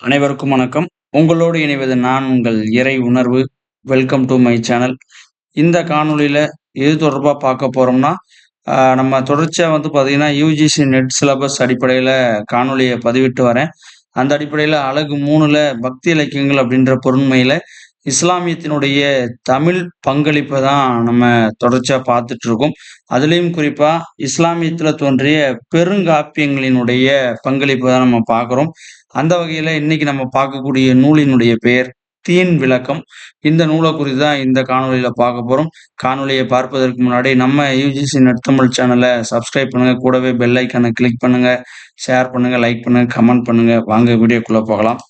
அனைவருக்கும் வணக்கம். உங்களோடு இணைவது நான் உங்கள் இறை உணர்வு. வெல்கம் டு மை சேனல் இந்த காணொலியில் எது தொடர்பாக பார்க்க போகிறோம்னா நம்ம தொடர்ச்சியாக வந்து பார்த்திங்கன்னா யூஜிசி நெட் சிலபஸ் அடிப்படையில் காணொலியை பதிவிட்டு வரேன். அந்த அடிப்படையில் அழகு மூணில் பக்தி இலக்கியங்கள் அப்படின்ற பொருண்மையில் இஸ்லாமியத்தினுடைய தமிழ் பங்களிப்பை தான் நம்ம தொடர்ச்சியாக பார்த்துட்டு இருக்கோம் அதுலேயும் குறிப்பாக இஸ்லாமியத்தில் தோன்றிய பெருங்காப்பியங்களினுடைய பங்களிப்பை தான் நம்ம பார்க்குறோம். அந்த வகையில் இன்னைக்கு நம்ம பார்க்கக்கூடிய நூலினுடைய பெயர் தீன் விளக்கம். இந்த நூலை குறித்து தான் இந்த காணொலியில் பார்க்க போகிறோம் காணொலியை பார்ப்பதற்கு முன்னாடி நம்ம யூஜிசி நெட்தமிழ் சேனலை சப்ஸ்கிரைப் பண்ணுங்க. கூடவே பெல் ஐக்கனை கிளிக் பண்ணுங்க. ஷேர் பண்ணுங்கள் லைக் பண்ணுங்க கமெண்ட் பண்ணுங்கள் வாங்க வீடியோக்குள்ளே போகலாம்.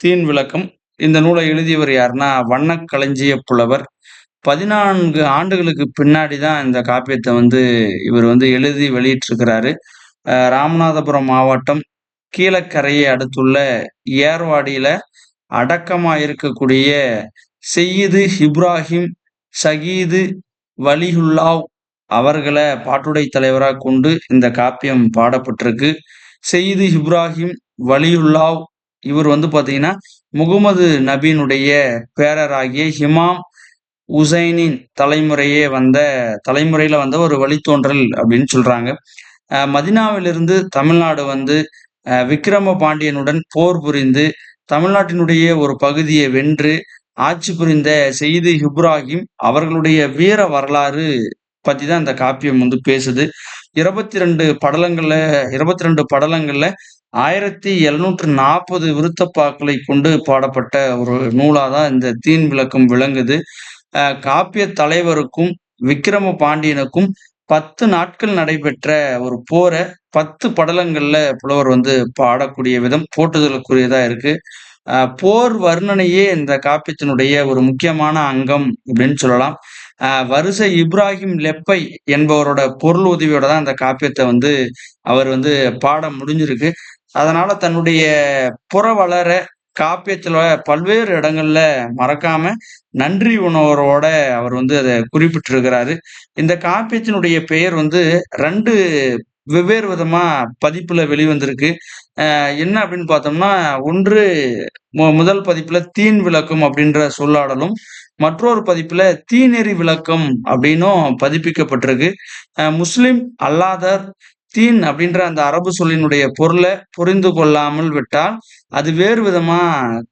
தீன் விளக்கம். இந்த நூலை எழுதியவர் யாருன்னா வண்ணக்களஞ்சிய புலவர். பதினான்கு ஆண்டுகளுக்கு பின்னாடி தான் இந்த காப்பியத்தை வந்து இவர் வந்து எழுதி வெளியிட்டிருக்கிறாரு. ராமநாதபுரம் மாவட்டம் கீழக்கரையை அடுத்துள்ள ஏர்வாடியில அடக்கமா இருக்கக்கூடிய செய்யுது இப்ராஹிம் சகீது வலிஹுல்லாவ் அவர்களை பாட்டுடை தலைவராக கொண்டு இந்த காப்பியம் பாடப்பட்டிருக்கு. செய்து இப்ராஹிம் வலியுல்லாவ் இவர் வந்து பார்த்தீங்கன்னா முகமது நபீனுடைய பேரராகிய ஹிமாம் உசைனின் தலைமுறையே வந்த தலைமுறையில வந்த ஒரு வழித்தோன்றல் அப்படின்னு சொல்றாங்க. மதினாவிலிருந்து தமிழ்நாடு வந்து விக்ரம பாண்டியனுடன் போர் புரிந்து தமிழ்நாட்டினுடைய ஒரு பகுதியை வென்று ஆட்சி புரிந்த செய்தி இப்ராஹிம் அவர்களுடைய வீர வரலாறு பத்தி தான் இந்த காப்பியம் வந்து பேசுது. இருபத்தி ரெண்டு படலங்கள்ல இருபத்தி ரெண்டு படலங்கள்ல ஆயிரத்தி எழுநூற்று நாற்பது விருத்தப்பாக்களை கொண்டு பாடப்பட்ட ஒரு நூலாக தான் இந்த தீன் விளக்கம் விளங்குது. காப்பிய தலைவருக்கும் விக்ரம பாண்டியனுக்கும் பத்து நாட்கள் நடைபெற்ற ஒரு போரை பத்து படலங்கள்ல புலவர் வந்து பாடக்கூடிய விதம் போட்டுதலுக்குரியதா இருக்கு. போர் வர்ணனையே இந்த காப்பியத்தினுடைய ஒரு முக்கியமான அங்கம் அப்படின்னு சொல்லலாம். வருஷ இப்ராஹிம் லெப்பை என்பவரோட பொருள் உதவியோட தான் அந்த காப்பியத்தை வந்து அவர் வந்து பாட முடிஞ்சிருக்கு. அதனால தன்னுடைய புற வளர காப்பியத்துல பல்வேறு இடங்கள்ல மறக்காம நன்றி உணவரோட அவர் வந்து அதை குறிப்பிட்டிருக்கிறாரு. இந்த காப்பியத்தினுடைய பெயர் வந்து ரெண்டு வெவ்வேறு விதமா பதிப்புல வெளிவந்திருக்கு. என்ன அப்படின்னு பார்த்தோம்னா ஒன்று முதல் பதிப்புல தீன் விளக்கம் அப்படின்ற சொல்லாடலும் மற்றொரு பதிப்புல தீநெறி விளக்கம் அப்படின்னும் பதிப்பிக்கப்பட்டிருக்கு. முஸ்லிம் அல்லாதர் தீன் அப்படின்ற அந்த அரபு சொல்லினுடைய பொருளை புரிந்து கொள்ளாமல் விட்டால் அது வேறு விதமா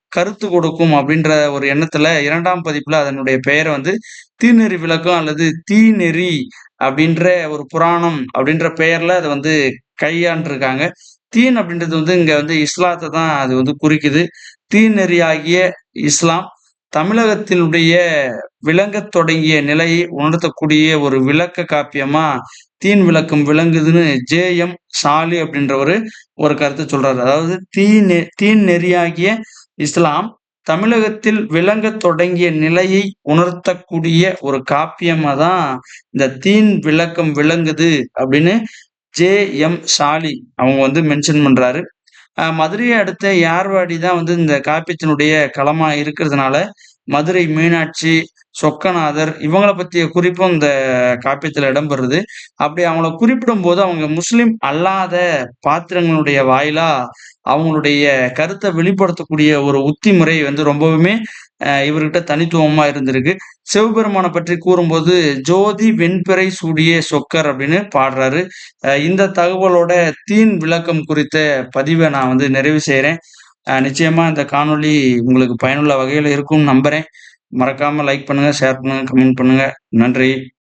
கருத்து கொடுக்கும் அப்படின்ற ஒரு எண்ணத்துல இரண்டாம் பதிப்புல அதனுடைய பெயரை வந்து தீநெறி விளக்கம் அல்லது தீநெறி அப்படின்ற ஒரு புராணம் அப்படின்ற பெயர்ல அதை வந்து கையாண்டிருக்காங்க. தீன் அப்படின்றது வந்து இங்க வந்து இஸ்லாத்தை தான் அது வந்து குறிக்குது. தீநெறியாகிய இஸ்லாம். தமிழகத்தினுடைய விளங்க தொடங்கிய நிலையை உணர்த்தக்கூடிய ஒரு விளக்க காப்பியமா தீன் விளக்கம் விளங்குதுன்னு ஜே எம் சாலி அப்படின்ற ஒரு கருத்து சொல்றாரு. அதாவது தீ தீன் நெறியாகிய இஸ்லாம் தமிழகத்தில் விளங்க தொடங்கிய நிலையை உணர்த்தக்கூடிய ஒரு காப்பியமா தான் இந்த தீன் விளக்கம் விளங்குது அப்படின்னு ஜே எம் சாலி அவங்க வந்து மென்ஷன் பண்றாரு. மதுரையை அடுத்த யார்வாடி தான் வந்து இந்த காப்பியத்தினுடைய களமா இருக்கிறதுனால மதுரை மீனாட்சி சொக்கநாதர் இவங்களை பற்றிய குறிப்பும் இந்த காப்பியத்தில் இடம்பெறுது. அப்படி அவங்கள குறிப்பிடும் போது அவங்க முஸ்லீம் அல்லாத பாத்திரங்களுடைய வாயிலா அவங்களுடைய கருத்தை வெளிப்படுத்தக்கூடிய ஒரு உத்தி முறை வந்து ரொம்பவுமே இவர்கிட்ட தனித்துவமா இருந்திருக்கு. சிவபெருமானை பற்றி கூறும்போது ஜோதி வெண்பிறை சூடிய சொக்கர் அப்படின்னு பாடுறாரு. இந்த தகவலோட தீன் விளக்கம் குறித்த பதிவை நான் வந்து நிறைவு செய்கிறேன் நிச்சயமா இந்த காணொலி உங்களுக்கு பயனுள்ள வகையில் இருக்கும்னு நம்புறேன். மறக்காம லைக் பண்ணுங்க ஷேர் பண்ணுங்க கமெண்ட் பண்ணுங்க. நன்றி.